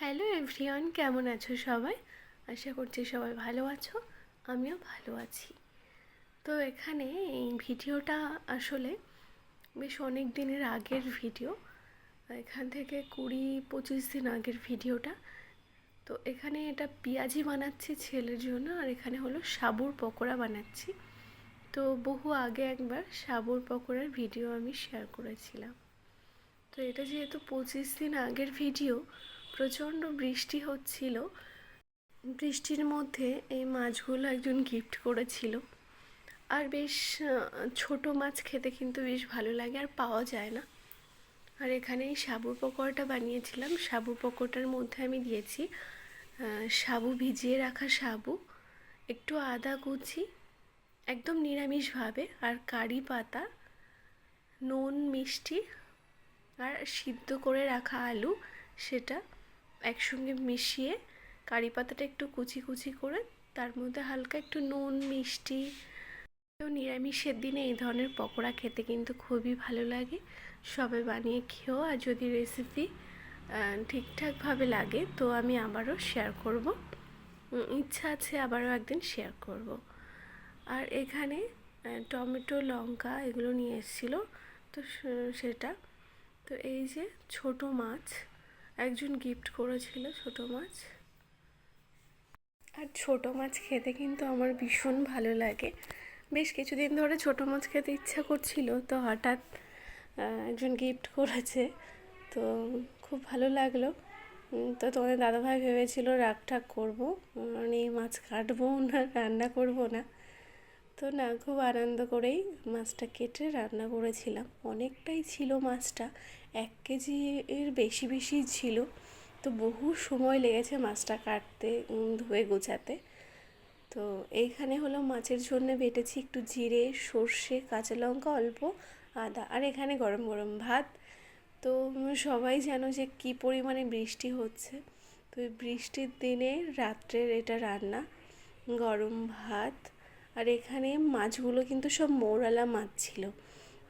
Hello everyone কেমন আছো সবাই? আশা করছি সবাই ভালো আছো। আমিও ভালো আছি। তো এখানে এই ভিডিওটা আসলে বেশ অনেক দিনের আগের ভিডিও। এখান থেকে কুড়ি, পঁচিশ দিন আগের ভিডিওটা। তো এখানে এটা পেঁয়াজি বানাচ্ছি ছেলের জন্য, আর এখানে হলো সাবুর পকোড়া বানাচ্ছি। তো বহু আগে একবার সাবুর পকোড়ার ভিডিও আমি শেয়ার করেছিলাম। তো এটা যেহেতু পঁচিশ দিন আগের ভিডিও প্রচণ্ড বৃষ্টি হচ্ছিল। বৃষ্টির মধ্যে এই মাছগুলো একজন গিফট করেছিল। আর বেশ ছোট মাছ খেতে কিন্তু বেশ ভালো লাগে, আর পাওয়া যায় না। আর এখানে এই সাবুর পকোড়াটা বানিয়েছিলাম। সাবু পকোড়ার মধ্যে আমি দিয়েছি সাবু ভিজিয়ে রাখা সাবু, একটু আদা কুচি, একদম নিরামিষভাবে, আর কারি পাতা, নুন, মিষ্টি, আর সিদ্ধ করে রাখা আলু, সেটা একসঙ্গে মিশিয়ে কারি পাতাটা একটু কুচি কুচি করে, তার মধ্যে হালকা একটু নুন, মিষ্টি, তো নিরামিষের দিনে এই ধরনের পকোড়া খেতে কিন্তু খুবই ভালো লাগে। সবাই বানিয়ে খেয়েও আর যদি রেসিপি ঠিকঠাকভাবে লাগে তো আমি আবারও শেয়ার করব। ইচ্ছা আছে আবারও একদিন শেয়ার করব। আর এখানে টমেটো, লঙ্কা এগুলো নিয়ে এসেছিল, তো সেটা। তো এই যে ছোট মাছ একজন গিফট করেছিল ছোট মাছ। আর ছোট মাছ খেতে কিন্তু আমার ভীষণ ভালো লাগে। বেশ কিছুদিন ধরে ছোট মাছ খেতে ইচ্ছা করছিল, তো হঠাৎ একজন গিফট করেছে, তো খুব ভালো লাগল। তো তোমাদের দাদাভাই ভেবেছিল রাগ ঠাক করব মানে মাছ কাটবো না, রান্না করব না। তো না, খুব আনন্দ করেই মাছটা কেটে রান্না করেছিলাম। অনেকটাই ছিল মাছটা, এক কেজি এর বেশি বেশি ছিল। তো বহু সময় লেগেছে মাছটা কাটতে ধুয়ে গোছাতে। তো এইখানে হলো মাছের জন্য বেটেছি একটু জিরে, সর্ষে, কাঁচা লঙ্কা, অল্প আদা, আর এখানে গরম গরম ভাত। তো সবাই জানো যে কি পরিমাণে বৃষ্টি হচ্ছে। তো বৃষ্টির দিনে রাত্রের এটা রান্না, গরম ভাত আর এখানে মাছগুলো কিন্তু সব মৌরালা মাছ ছিল।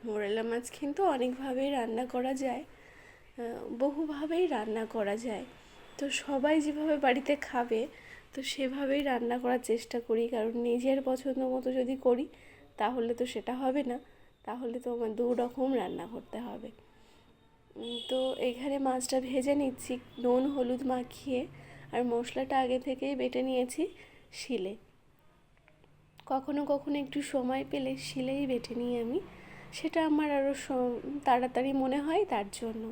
মোরালা মাছ কিন্তু অনেকভাবেই রান্না করা যায় বহুভাবেই রান্না করা যায়। তো সবাই যেভাবে বাড়িতে খাবে, তো সেভাবেই রান্না করার চেষ্টা করি। কারণ নিজের পছন্দ মতো যদি করি, তাহলে তো সেটা হবে না। তাহলে তো আমার দু রকম রান্না করতে হবে। তো এখানে মাছটা ভেজে নিচ্ছি, নুন, হলুদ মাখিয়ে, আর মশলাটা আগে থেকেই বেটে নিয়েছি শিলে। কখনো কখনো একটু সময় পেলে শিলেই বেটে নিই আমি। সেটা আমার আরও তাড়াতাড়ি মনে হয় তার জন্য।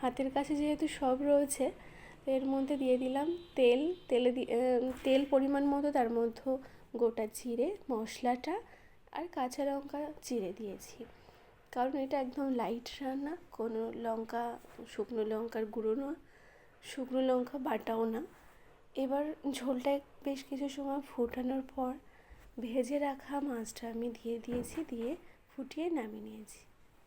হাতের কাছে যেহেতু সব রয়েছে এর মধ্যে দিয়ে দিলাম তেল। তেলে তেল পরিমাণ মতো তার মধ্যে গোটা জিরে, মশলাটা আর কাঁচা লঙ্কা চিড়ে দিয়েছি। কারণ এটা একদম লাইট রান্না, কোনো লঙ্কা, শুকনো লঙ্কার গুঁড়ো না, শুকনো লঙ্কা বাটাও না। এবার ঝোলটা বেশ কিছু সময় ফোটানোর পর ভেজে রাখা মাছটা আমি দিয়ে দিয়েছি দিয়ে ফুটিয়ে নামিয়ে নিয়েছি।